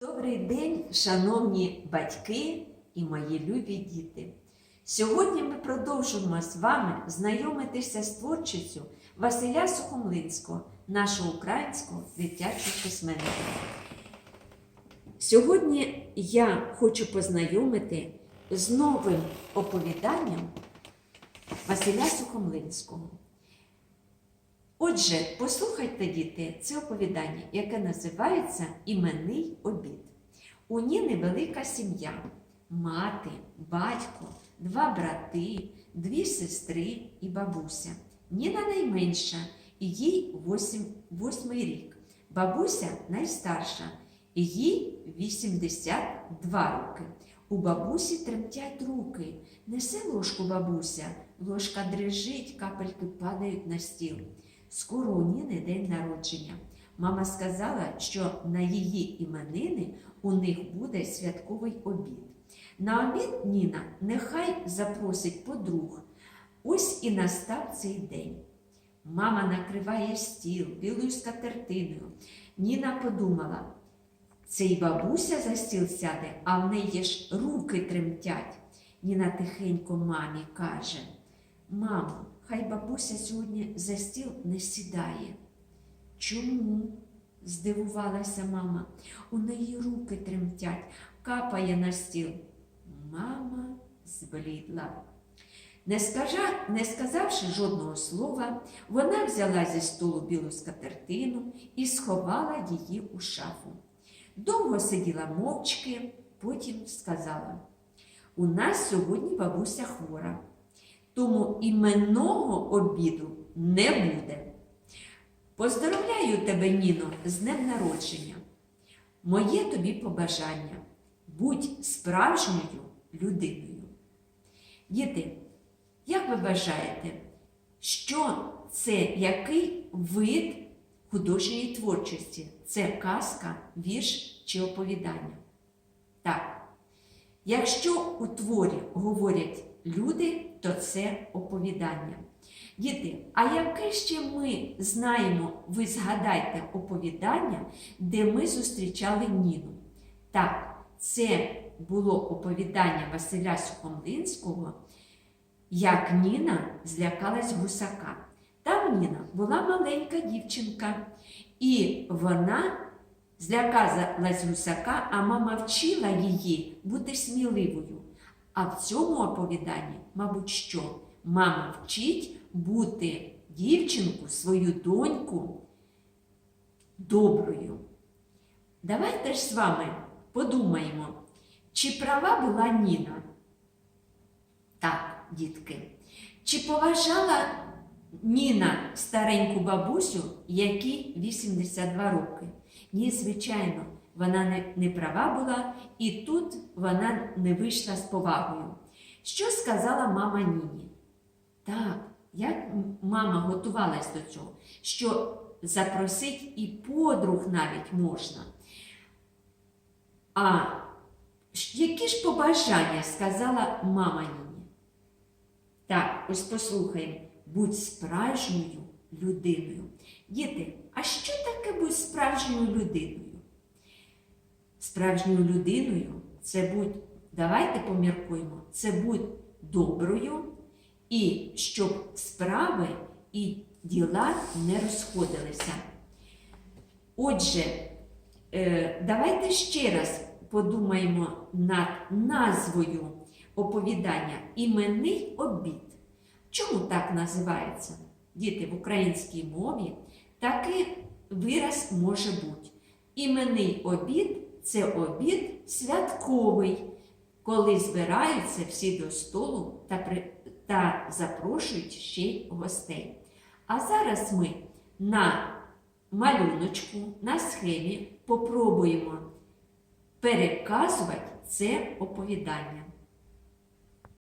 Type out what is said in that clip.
Добрий день, шановні батьки і мої любі діти. Сьогодні ми продовжуємо з вами знайомитися з творчістю Василя Сухомлинського, нашого українського дитячого письменника. Сьогодні я хочу познайомити з новим оповіданням Василя Сухомлинського. Отже, послухайте, діти, це оповідання, яке називається Іменний обід. У Ніни велика сім'я, мати, батько, два брати, дві сестри і бабуся. Ніна найменша, і їй восьмий рік. Бабуся найстарша, і їй 82 роки. У бабусі тремтять руки. Несе ложку бабуся, ложка дрижить, капельки падають на стіл. Скоро у Ніни день народження. Мама сказала, що на її іменини у них буде святковий обід. На обід Ніна нехай запросить подруг. Ось і настав цей день. Мама накриває стіл білою скатертиною. Ніна подумала, це й бабуся за стіл сяде, а в неї ж руки тремтять. Ніна тихенько мамі каже: Мамо, хай бабуся сьогодні за стіл не сідає. Чому? здивувалася мама. У неї руки тремтять, капає на стіл. Мама зблідла. Не, скажа, не сказавши жодного слова, вона взяла зі столу білу скатертину і сховала її у шафу. Довго сиділа мовчки, потім сказала: У нас сьогодні бабуся хвора, тому іменного обіду не буде. Поздоровляю тебе, Ніно, з днем народження. Моє тобі побажання будь справжньою людиною. Діти, як ви вважаєте, що це який вид художньої творчості? Це казка, вірш чи оповідання? Так. Якщо у творі говорять люди, то це оповідання. Діти, а яке ще ми знаємо, ви згадайте оповідання, де ми зустрічали Ніну? Так, це було оповідання Василя Сухомлинського, як Ніна злякалась гусака. Там Ніна була маленька дівчинка, і вона злякалась гусака, а мама вчила її бути сміливою. А в цьому оповіданні, мабуть, що мама вчить бути дівчинку, свою доньку доброю. Давайте ж з вами подумаємо, чи права була Ніна? Так, дітки. Чи поважала Ніна стареньку бабусю, якій 82 роки? Ні, звичайно, вона не, не права була, і тут вона не вийшла з повагою. Що сказала мама Ніні? Так, як мама готувалась до цього, що запросить і подруг навіть можна. А які ж побажання сказала мама Ніні? Так, ось послухаємо, будь справжньою людиною. Діти, а що таке будь справжньою людиною? Справжньою людиною це будь, давайте поміркуємо, це будь доброю і щоб справи і діла не розходилися. Отже, е, давайте ще раз подумаємо над назвою оповідання Іменний обід. Чому так називається? Діти в українській мові такий вираз може бути. Іменний обід це обід святковий, коли збираються всі до столу та, при... та запрошують ще й гостей. А зараз ми на малюночку, на схемі попробуємо переказувати це оповідання.